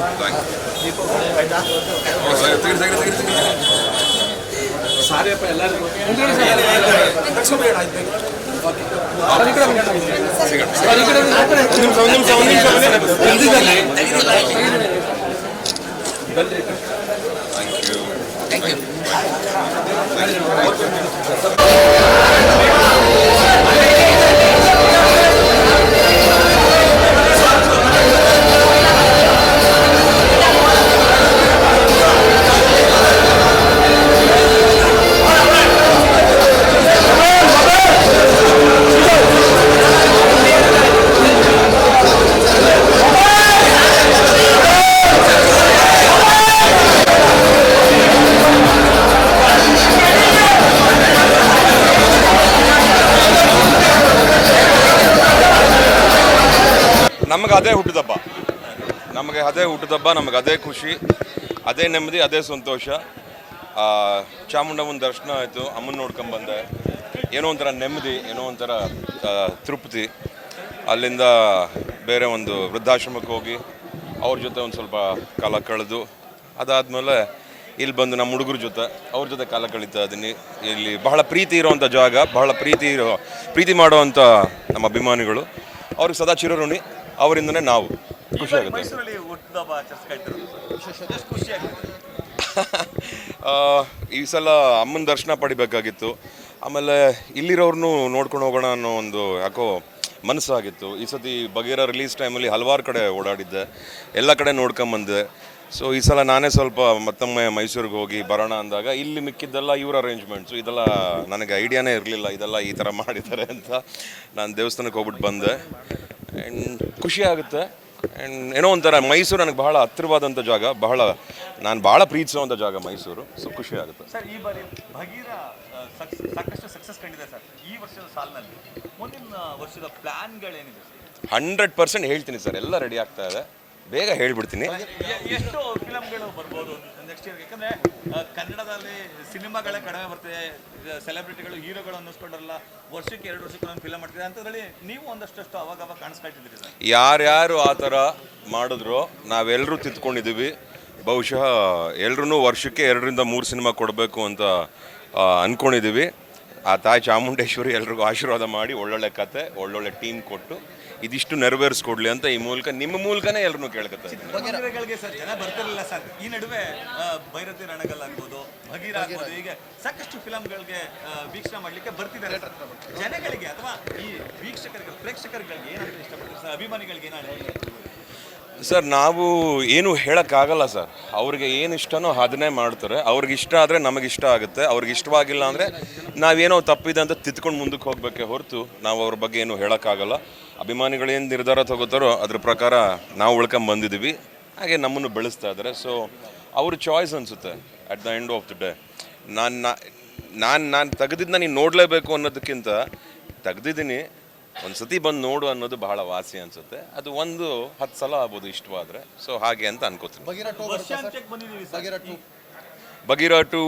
ಅನ್ಕೋ ಸಾರಿಯಪ್ಪ ಎಲ್ಲರಿಗೂ ಒಂದು ನಿಮಿಷ ಒಂದು ನಿಮಿಷ ನಮಗೆ ಅದೇ ಹುಟ್ಟಿದಬ್ಬ. ನಮಗೆ ಅದೇ ಹುಟ್ಟಿದಬ್ಬ, ನಮಗೆ ಅದೇ ಖುಷಿ, ಅದೇ ನೆಮ್ಮದಿ, ಅದೇ ಸಂತೋಷ. ಚಾಮುಂಡಮ್ಮನ ದರ್ಶನ ಆಯಿತು ಅಮ್ಮನ ನೋಡ್ಕೊಂಬಂದೆ ಏನೋ ಒಂಥರ ನೆಮ್ಮದಿ, ಏನೋ ಒಂಥರ ತೃಪ್ತಿ. ಅಲ್ಲಿಂದ ಬೇರೆ ಒಂದು ವೃದ್ಧಾಶ್ರಮಕ್ಕೆ ಹೋಗಿ, ಅವ್ರ ಜೊತೆ ಒಂದು ಸ್ವಲ್ಪ ಕಾಲ ಕಳೆದು, ಅದಾದಮೇಲೆ ಇಲ್ಲಿ ಬಂದು ನಮ್ಮ ಹುಡುಗರ ಜೊತೆ, ಅವ್ರ ಜೊತೆ ಕಾಲ ಕಳೀತಾ ಇದ್ದೀನಿ. ಇಲ್ಲಿ ಬಹಳ ಪ್ರೀತಿ ಇರೋವಂಥ ಜಾಗ, ಬಹಳ ಪ್ರೀತಿ ಇರೋ, ಪ್ರೀತಿ ಮಾಡುವಂಥ ನಮ್ಮ ಅಭಿಮಾನಿಗಳು. ಅವ್ರಿಗೆ ಸದಾ ಚಿರಋಣಿ ಅವರಿಂದನೇ ನಾವು ಖುಷಿ ಆಗುತ್ತೆ. ಈ ಸಲ ಅಮ್ಮನ ದರ್ಶನ ಪಡಿಬೇಕಾಗಿತ್ತು. ಆಮೇಲೆ ಇಲ್ಲಿರೋರ್ನು ನೋಡ್ಕೊಂಡು ಹೋಗೋಣ ಅನ್ನೋ ಒಂದು ಯಾಕೋ ಮನಸ್ಸಾಗಿತ್ತು. ಈ ಸತಿ ಬಗೇರ ರಿಲೀಸ್ ಟೈಮಲ್ಲಿ ಹಲವಾರು ಕಡೆ ಓಡಾಡಿದ್ದೆ. ಎಲ್ಲ ಕಡೆ ನೋಡ್ಕೊಂಬಂದೆ ಸೊ ಈ ಸಲ ನಾನೇ ಸ್ವಲ್ಪ ಮತ್ತೊಮ್ಮೆ ಮೈಸೂರಿಗೆ ಹೋಗಿ ಬರೋಣ ಅಂದಾಗ ಇಲ್ಲಿ ಮಿಕ್ಕಿದ್ದೆಲ್ಲ ಇವ್ರ ಅರೇಂಜ್ಮೆಂಟ್ಸು ಇದೆಲ್ಲ ನನಗೆ ಐಡಿಯಾನೇ ಇರಲಿಲ್ಲ ಇದೆಲ್ಲ ಈ ಥರ ಮಾಡಿದ್ದಾರೆ ಅಂತ. ನಾನು ದೇವಸ್ಥಾನಕ್ಕೆ ಹೋಗ್ಬಿಟ್ಟು ಬಂದೆ. ಆ್ಯಂಡ್ ಖುಷಿ ಆಗುತ್ತೆ ಆ್ಯಂಡ್ ಏನೋ ಒಂಥರ ಮೈಸೂರು ನನಗೆ ಬಹಳ ಹತ್ತಿರವಾದಂಥ ಜಾಗ ಬಹಳ ನಾನು ಭಾಳ ಪ್ರೀತಿಸುವಂಥ ಜಾಗ ಮೈಸೂರು ಸೊ ಖುಷಿ ಆಗುತ್ತೆ ಸರ್ ಈ ಬಾರಿ ಭಗೀರ ಸಾಕಷ್ಟು ಸಕ್ಸಸ್ ಕಂಡಿದೆ ಸರ್ ಈ ವರ್ಷದ ಸಾಲಿನಲ್ಲಿ. ಮುಂದಿನ ವರ್ಷದ ಪ್ಲಾನ್ಗಳೇನಿದೆ ಹಂಡ್ರೆಡ್ ಪರ್ಸೆಂಟ್ ಹೇಳ್ತೀನಿ ಸರ್ ಎಲ್ಲ ರೆಡಿ ಆಗ್ತಾ ಇದೆ. ಬೇಗ ಹೇಳ್ಬಿಡ್ತೀನಿ. ಎಷ್ಟು ಫಿಲಮ್ಗಳು ಬರ್ಬೋದು ನೆಕ್ಸ್ಟ್ ಇಯರ್ ಯಾಕಂದ್ರೆ ಆ, ಕನ್ನಡದಲ್ಲಿ ಸಿನಿಮಾಗಳೇ ಕಡಿಮೆ ಬರ್ತಿದೆ. ಸೆಲೆಬ್ರಿಟಿಗಳು ಹೀರೋಗಳು ಅನ್ನಿಸ್ಕೊಂಡ್ರಲ್ಲ ವರ್ಷಕ್ಕೆ ಎರಡು ವರ್ಷಕ್ಕೆ ಒಂದು ಫಿಲಮ್ ಮಾಡ್ತಿದೆ ಅಂತದ್ರಲ್ಲಿ ನೀವು ಒಂದಷ್ಟು ಅವಾಗ ಅವಾಗ ಕಾಣಿಸ್ಕೊಳ್ತಿದ್ದೀರಿ ಸರ್? ಯಾರ್ಯಾರು ಆ ಥರ ಮಾಡಿದ್ರು ನಾವೆಲ್ಲರೂ ತಿದ್ಕೊಂಡಿದ್ದೀವಿ. ಬಹುಶಃ ಎಲ್ರೂ ವರ್ಷಕ್ಕೆ ಎರಡರಿಂದ ಮೂರು ಸಿನಿಮಾ ಕೊಡಬೇಕು ಅಂತ ಅಂದ್ಕೊಂಡಿದ್ದೀವಿ ಆ ತಾಯಿ ಚಾಮುಂಡೇಶ್ವರಿ ಎಲ್ರಿಗೂ ಆಶೀರ್ವಾದ ಮಾಡಿ ಒಳ್ಳೊಳ್ಳೆ ಕತೆ ಒಳ್ಳೊಳ್ಳೆ ಟೀಮ್ ಕೊಟ್ಟು ಇದಿಷ್ಟು ನೆರವೇರಿಸ್ಕೊಡ್ಲಿ ಅಂತ ಈ ಮೂಲಕ ನಿಮ್ಮ ಮೂಲಕನೇ ಎಲ್ಲರೂ ಕೇಳ್ಕೊತಾರೆ ಇದ್ದೀನಿ. ಸರ್ ಜನ ಬರ್ತಿರಲಿಲ್ಲ ಸರ್. ಈ ನಡುವೆ ಭೈರತಿ ರಣಗಲ್ ಆಗ್ಬೋದು ಭಗೀರ ಆಗ್ಬೋದು ಹೀಗೆ ಸಾಕಷ್ಟು ಫಿಲಮ್ಗಳಿಗೆ ವೀಕ್ಷಣೆ ಮಾಡ್ಲಿಕ್ಕೆ ಬರ್ತಿದ್ದಾರೆ ಜನಗಳಿಗೆ ಅಥವಾ ಈ ವೀಕ್ಷಕರಿಗೆ ಪ್ರೇಕ್ಷಕರುಗಳಿಗೆ ಏನಂತ ಇಷ್ಟಪಡ್ತಾರೆ ಸರ್? ಅಭಿಮಾನಿಗಳಿಗೆ ಏನಾಗುತ್ತೆ ಸರ್ ನಾವು ಏನು ಹೇಳೋಕ್ಕಾಗಲ್ಲ ಸರ್. ಅವ್ರಿಗೆ ಏನು ಇಷ್ಟನೋ ಅದನ್ನೇ ಮಾಡ್ತಾರೆ. ಅವ್ರಿಗೆ ಇಷ್ಟ ಆದರೆ ನಮಗೆ ಇಷ್ಟ ಆಗುತ್ತೆ. ಅವ್ರಿಗೆ ಇಷ್ಟವಾಗಿಲ್ಲ ಅಂದರೆ ನಾವೇನೋ ತಪ್ಪಿದೆ ಅಂತ ತಿದ್ಕೊಂಡು ಮುಂದಕ್ಕೆ ಹೋಗಬೇಕೆ ಹೊರತು ನಾವು ಅವ್ರ ಬಗ್ಗೆ ಏನು ಹೇಳೋಕ್ಕಾಗಲ್ಲ. ಅಭಿಮಾನಿಗಳೇನು ನಿರ್ಧಾರ ತಗೋತಾರೋ ಅದ್ರ ಪ್ರಕಾರ ನಾವು ಉಳ್ಕೊಂಡ್ ಬಂದಿದ್ದೀವಿ ಹಾಗೆ ನಮ್ಮನ್ನು ಬೆಳೆಸ್ತಾ ಇದ್ದಾರೆ ಸೊ ಅವ್ರ ಚಾಯ್ಸ್ ಅನಿಸುತ್ತೆ at the end of the day ನಾನು ನಾನು ನಾನು ತೆಗೆದಿದ್ದನ್ನ ನೀನು ನೋಡಲೇಬೇಕು ಅನ್ನೋದಕ್ಕಿಂತ ತೆಗೆದಿದ್ದೀನಿ. ಒಂದು ಸತಿ ಬಂದು ನೋಡು ಅನ್ನೋದು ಬಹಳ ವಾಸಿ ಅನಿಸುತ್ತೆ. ಅದು ಒಂದು ಹತ್ತು ಸಲ ಆಗ್ಬೋದು ಇಷ್ಟವಾದರೆ. ಸೊ ಹಾಗೆ ಅಂತ ಅನ್ಕೋತೀನಿ. ಬಗೀರ ಟೂ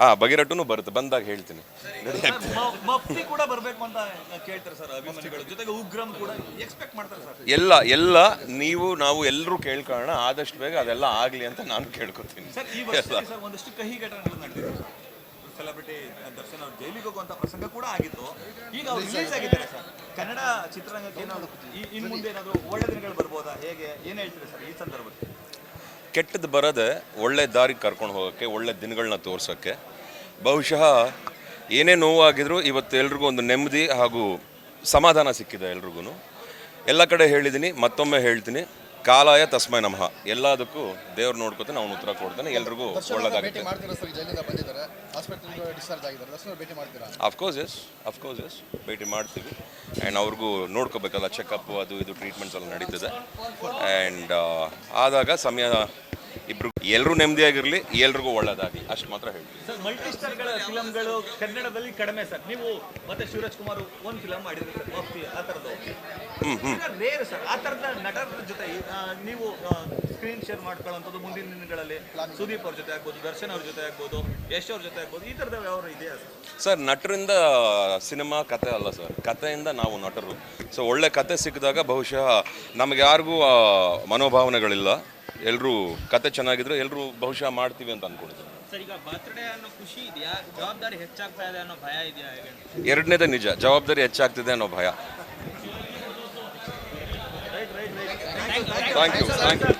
ಹಾಂ ಬಗೆರಟ್ಟು ಬರುತ್ತೆ. ಬಂದಾಗ ಹೇಳ್ತೀನಿ. ಮಫ್ತಿ ಕೂಡ ಬರಬೇಕು ಅಂತ ಕೇಳ್ತಾರೆ ಸರ್ ಅಭಿಮಾನಿಗಳು. ಜೊತೆಗೆ ಉಗ್ರಂ ಕೂಡ ಎಕ್ಸ್ಪೆಕ್ಟ್ ಮಾಡ್ತಾರೆ ಸರ್. ಎಲ್ಲ ಎಲ್ಲ ನೀವು ನಾವು ಎಲ್ಲರೂ ಕೇಳ್ಕೊಳ್ಳೋಣ. ಆದಷ್ಟು ಬೇಗ ಅದೆಲ್ಲ ಆಗಲಿ ಅಂತ ನಾನು ಕೇಳ್ಕೊತೀನಿ. ಸರ್ ಈ ವರ್ಷ ಸರ್ ಒಂದಷ್ಟು ಕಹಿ ಘಟನೆಗಳು ನಡೆದಿದೆ. ಸೆಲೆಬ್ರಿಟಿ ದರ್ಶನ್ ಅವ್ರು ಜೈಲಿಗೆ ಹೋಗುವಂತ ಪ್ರಸಂಗ ಕೂಡ ಆಗಿತ್ತು. ಈಗ ಅವ್ರು ರಿಲೀಸ್ ಆಗಿದ್ದಾರೆ ಸರ್. ಕನ್ನಡ ಚಿತ್ರರಂಗಕ್ಕೆ ಏನಾದ್ರು ಈ- ಇನ್ ಮುಂದೆ ಏನಾದ್ರು ಒಳ್ಳೆ ದಿನಗಳು ಬರ್ಬೋದಾ? ಹೇಗೆ? ಏನ್ ಹೇಳ್ತೀರಾ ಸರ್ ಈ ಸಂದರ್ಭದಲ್ಲಿ? ಕೆಟ್ಟದ್ದು ಬರೋದೆ ಒಳ್ಳೆ ದಾರಿಗೆ ಕರ್ಕೊಂಡು ಹೋಗೋಕ್ಕೆ, ಒಳ್ಳೆ ದಿನಗಳನ್ನ ತೋರಿಸೋಕ್ಕೆ. ಬಹುಶಃ ಏನೇ ನೋವಾಗಿದ್ರು ಇವತ್ತು ಎಲ್ರಿಗೂ ಒಂದು ನೆಮ್ಮದಿ ಹಾಗೂ ಸಮಾಧಾನ ಸಿಕ್ಕಿದೆ ಎಲ್ರಿಗೂ ಎಲ್ಲ ಕಡೆ ಹೇಳಿದ್ದೀನಿ, ಮತ್ತೊಮ್ಮೆ ಹೇಳ್ತೀನಿ. ಕಾಲಾಯ ತಸ್ಮೈ ನಮಃ. ಎಲ್ಲದಕ್ಕೂ ದೇವ್ರು ನೋಡ್ಕೊತಾನೆ ಅವನು ಉತ್ತರ ಕೊಡ್ತಾನೆ ಎಲ್ರಿಗೂ ಒಳ್ಳೇದಾಗುತ್ತೆ. ಅಫ್ಕೋರ್ಸ್ ಎಸ್ ಅಫ್ಕೋರ್ಸ್ ಎಸ್ ಭೇಟಿ ಮಾಡ್ತೀವಿ. ಆ್ಯಂಡ್ ಅವ್ರಿಗೂ ನೋಡ್ಕೋಬೇಕಲ್ಲ ಚೆಕಪ್ ಅದು ಇದು ಟ್ರೀಟ್ಮೆಂಟ್ಸ್ ಎಲ್ಲ ನಡೀತದೆ. ಆ್ಯಂಡ್ ಆದಾಗ ಸಮಯ ಇಬ್ರು ಎಲ್ಲರೂ ನೆಮ್ಮದಿಯಾಗಿರಲಿ ಎಲ್ರಿಗೂ ಒಳ್ಳೇದಾಗಲಿ. ಅಷ್ಟು ಮಾತ್ರ ಹೇಳ್ತೀನಿ. ಸರ್ ಮಲ್ಟಿ ಸ್ಟಾರ್ಗಳ ಫಿಲಮ್ಗಳು ಕನ್ನಡದಲ್ಲಿ ಕಡಿಮೆ ಸರ್. ನೀವು ಮತ್ತೆ ಶಿವರಾಜ್ ಕುಮಾರ್ ಒಂದು ಫಿಲಮ್ ಮಾಡಿದ್ರಿ ಸರ್ ಮಫ್ತಿ ಆ ಥರದ್ದು ರೇರ್ ಸರ್. ಆ ಥರದ ನಟರ ಜೊತೆ ನೀವು ಸ್ಕ್ರೀನ್ ಶೇರ್ ಮಾಡ್ಕೊಳ್ಳೋಂಥದ್ದು ಮುಂದಿನ ದಿನಗಳಲ್ಲಿ ಸುದೀಪ್ ಅವ್ರ ಜೊತೆ ಆಗ್ಬೋದು ದರ್ಶನ್ ಅವ್ರ ಜೊತೆ ಆಗ್ಬೋದು ಯಶ್ ಅವ್ರ ಜೊತೆ ಆಗ್ಬೋದು ಈ ಥರದ ವ್ಯವಹಾರ ಇದೆಯಾ ಸರ್? ಸರ್ ನಟರಿಂದ ಸಿನಿಮಾ ಕತೆ ಅಲ್ಲ ಸರ್. ಕತೆಯಿಂದ ನಾವು ನಟರು. ಸೊ ಒಳ್ಳೆ ಕತೆ ಸಿಕ್ಕಿದಾಗ ಬಹುಶಃ ನಮಗೆ ಯಾರಿಗೂ ಮನೋಭಾವನೆಗಳಿಲ್ಲ. ಎಲ್ಲರೂ ಕತೆ ಚೆನ್ನಾಗಿದ್ರೆ ಎಲ್ಲರೂ ಬಹುಶಃ ಮಾಡ್ತೀವಿ ಅಂತ ಅನ್ಕೊಂಡಿದ್ದೀನಿ. ಎರಡನೇದೇ ನಿಜ ಜವಾಬ್ದಾರಿ ಹೆಚ್ಚಾಗ್ತಿದೆ ಅನ್ನೋ ಭಯ. Thank you thank you